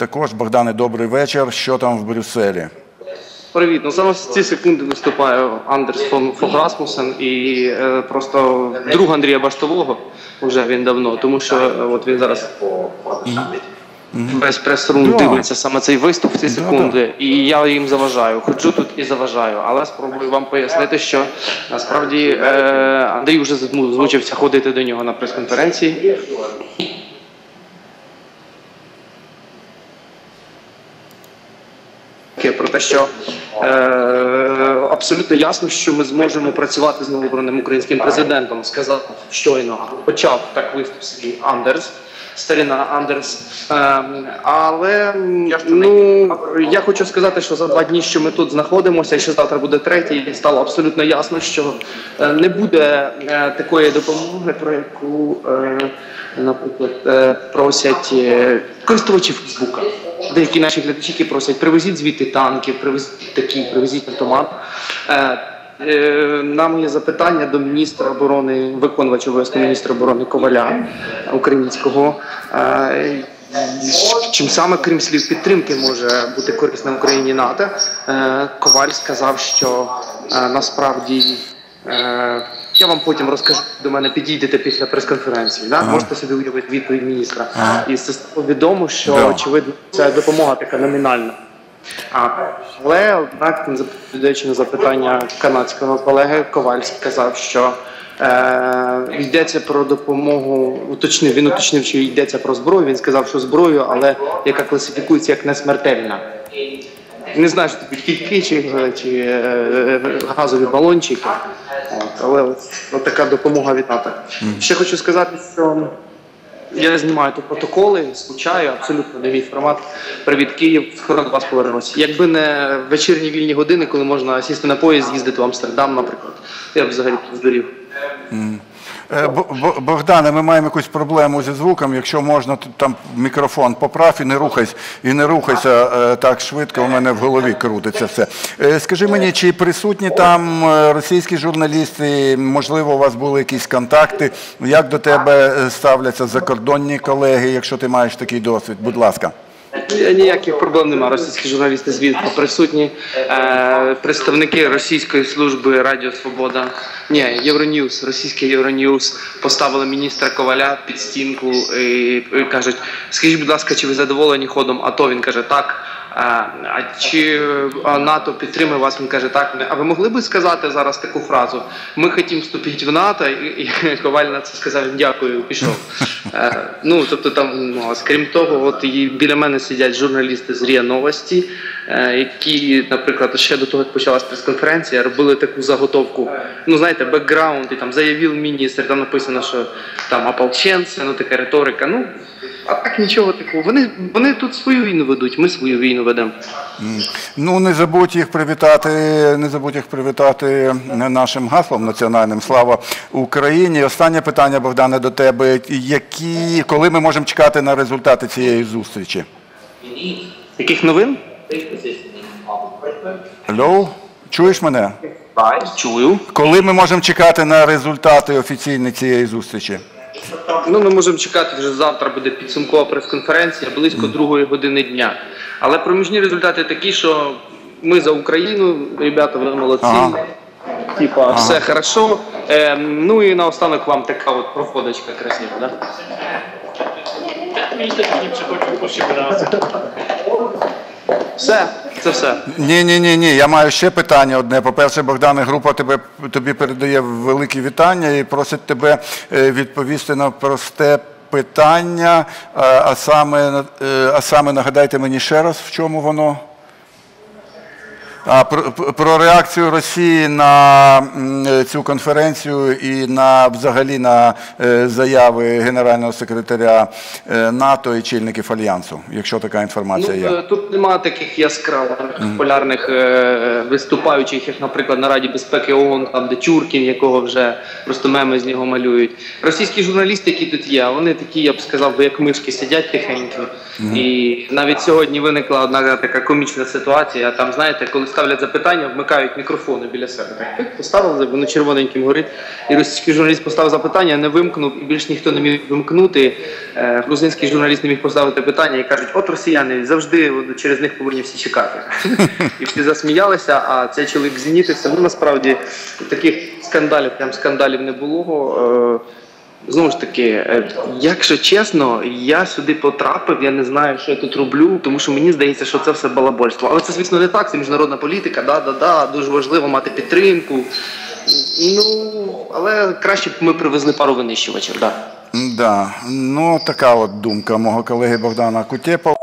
також. Богдане, добрий вечір. Що там в Брюсселі? Привіт. Ну в ці секунди виступає Андерс фон Фограсмусен і е, просто друг Андрія Баштового. Вже він давно, тому що е, от він зараз без прес-рум дивиться саме цей виступ в ці секунди, і я їм заважаю. Ходжу тут і заважаю, але спробую вам пояснити, що насправді е, Андрій вже змучився ходити до нього на прес-конференції. Таке про те, що е, абсолютно ясно, що ми зможемо працювати з новообраним українським президентом. Сказав щойно, почав так виступ свій Андерс. Старина Андерс, Е, але ну я хочу сказати, що за два дні, що ми тут знаходимося, і що завтра буде третій, стало абсолютно ясно, що е, не буде е, такої допомоги, про яку, е, наприклад, просять користувачі Фейсбука. Деякі наші глядачі які просять привезіть звідти танки, привезіть такі, привезіть автомат. Е, е, На моє запитання до міністра оборони, виконувача обов'язку міністра оборони Коваля українського. е, Чим саме крім слів підтримки може бути корисним Україні НАТО, Коваль сказав, що насправді я вам потім розкажу, до мене підійдете після прес-конференції. Да? Можете собі уявити відповідь міністра. І це стало відомо, що Да. очевидно ця допомога така номінальна. А, але однак, відповідаючи на запитання канадського колеги, Коваль сказав, що е, йдеться про допомогу. Уточнив він уточнив, що йдеться про зброю. Він сказав, що зброю, але яка класифікується як несмертельна. Не знаю, що таке кільки чи, чи е, газові балончики. Але от, така допомога від НАТО. Ще хочу сказати, що я знімаю тут протоколи, скучаю, абсолютно мій формат. Привіт, Київ, скоро до вас повернусь. Якби не вечірні вільні години, коли можна сісти на поїзд, їздити в Амстердам, наприклад, я б взагалі здурів. Е, Бо- Бо- Богдане, ми маємо якусь проблему зі звуком. Якщо можна, там мікрофон поправ і не рухайся, і не рухайся е, так швидко. У мене в голові крутиться все. Е, Скажи мені, чи присутні там російські журналісти? Можливо, у вас були якісь контакти? Як до тебе ставляться закордонні колеги, якщо ти маєш такий досвід? Будь ласка. Е, Ніяких проблем немає. Російські журналісти звідти присутні. Е, представники російської служби Радіо Свобода, ні, Євроньюз, російський Євроньюз поставили міністра Коваля під стінку і, кажуть: скажіть, будь ласка, чи ви задоволені ходом? АТО? Він каже, так. А, чи НАТО підтримує вас? Він каже, так. А ви могли би сказати зараз таку фразу? Ми хотімо вступити в НАТО, і, Коваль на це сказав дякую, пішов. Е, ну тобто там, ну, крім того, от і біля мене сидять журналісти з РІА Новості, е, які, наприклад, ще до того, як почалась прес-конференція, робили таку заготовку. Ну, знаєте, бекграунд, і там заявив міністр, там написано, що там ополченці, ну така риторика. Ну а так нічого такого. Вони, вони тут свою війну ведуть, ми свою війну ведемо. Ну, не забудь їх привітати, не забудь їх привітати нашим гаслом національним Слава Україні. Останнє питання, Богдане, до тебе. Які, коли ми можемо чекати на результати цієї зустрічі? Яких новин? Алло? Чуєш мене? Чую. Коли ми можемо чекати на результати офіційні цієї зустрічі? Ну, ми можемо чекати вже завтра буде підсумкова прес-конференція близько другої години дня. Але проміжні результати такі, що ми за Україну, ребята, ви молодці. Ага. Типа, все хорошо. Е, ну і наостанок вам така от проходочка красива, да? Мені приходять по ще. Все, це все. Ні, ні, ні, ні. Я маю ще питання одне. По-перше, Богдане, група тебе тобі передає великі вітання і просить тебе е, відповісти на просте питання. А, саме, е, а саме нагадайте мені ще раз, в чому воно. Про, про реакцію Росії на цю конференцію і на взагалі на е, заяви генерального секретаря е, НАТО і чільників альянсу, якщо така інформація Ну, є. е, тут немає таких яскравих полярних е, виступаючих, як, наприклад, на Раді безпеки ООН, там де Чуркін, якого вже просто меми з нього малюють. Російські журналісти, які тут є, вони такі, я б сказав, як мишки сидять тихенько. І навіть сьогодні виникла одна така комічна ситуація. Там, знаєте, коли ставлять запитання, вмикають мікрофони біля себе. Так поставили, воно червоненьким горить. І російський журналіст поставив запитання, не вимкнув, і більш ніхто не міг вимкнути. Е, Грузинський журналіст не міг поставити питання і кажуть, от росіяни завжди через них повинні всі чекати. І всі засміялися, а цей чоловік знітився. Ну насправді таких скандалів, прям скандалів не було. Знову ж таки, е, якщо чесно, я сюди потрапив, я не знаю, що я тут роблю, тому що мені здається, що це все балабольство. Але це, звісно, не так, це міжнародна політика, да, да, да, дуже важливо мати підтримку. Ну, але краще б ми привезли пару винищувачів, да. Да. Ну, така от думка мого колеги Богдана Кутєпова.